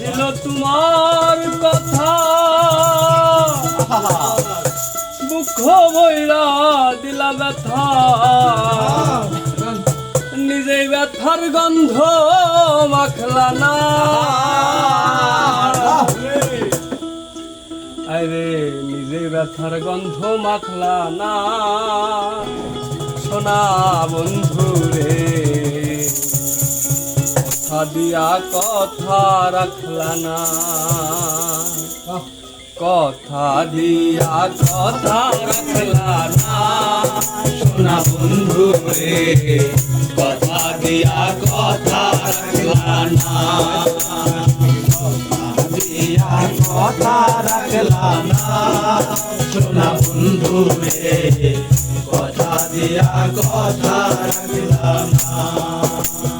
ছিল তোমার কথা। দুঃখ বইরা দিলা ব্যথা। নিজেই ব্যথার গন্ধ মাখলা না। আরে নিজেই ব্যথার গন্ধ মাখলা না। সোনা বন্ধু রে কথা দিয়া কথা রাখলা না কথা দিয়া কথা রাখলা না সোনা বন্ধু রে, কথা দিয়া কথা রাখলা না দিয়া কথা রাখলা না সোনা বন্ধু রে, কথা দিয়া কথা রাখলা না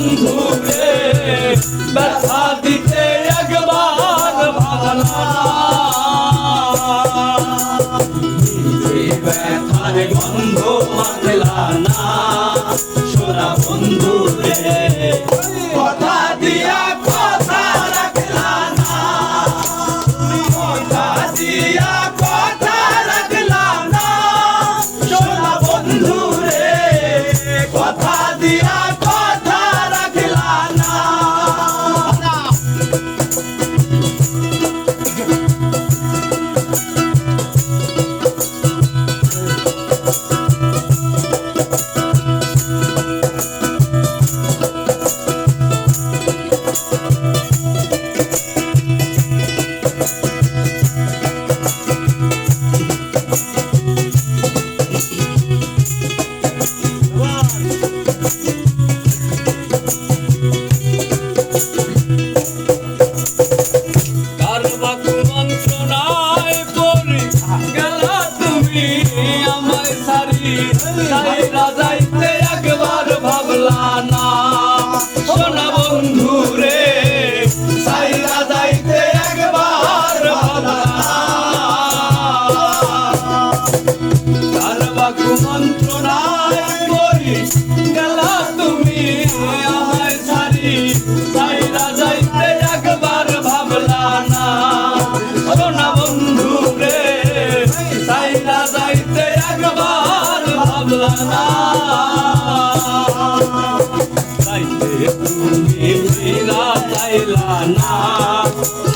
বন্ধু রে ব্যথা দিতে একবার ভাবলা না নিজে ব্যথার গন্ধ মাখলা না সোনা বন্ধু রে কথা দিয়া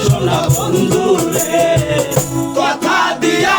সোনা বন্ধু রে কথা দিয়া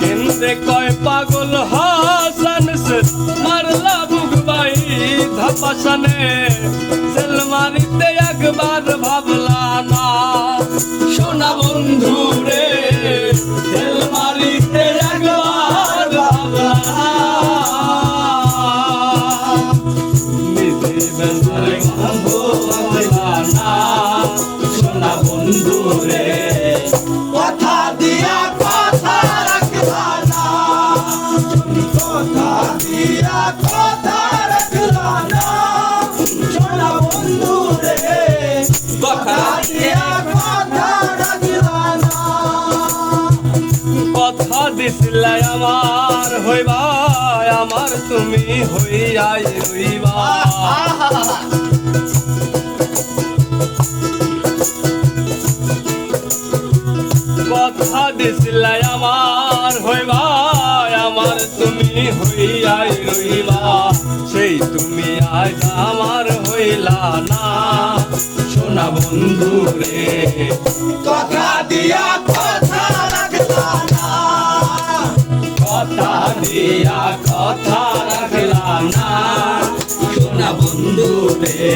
কেন্দ্রে কয় পাগল হাসান মারলা বুক বুকবাই ধাপাসানে। দিছিলাই আমার হইবা আমার তুমি হইয়াই রইবা। কথা দিছিলাই আমার হইবা আমার তুমি হইয়াই রইবা। সেই তুমি আজ আমার হইলা না, সোনা বন্ধু রে কথা দিয়া কথা রাখলা না। কথা দিয়া কথা রাখলাম না। সোনা বন্ধু রে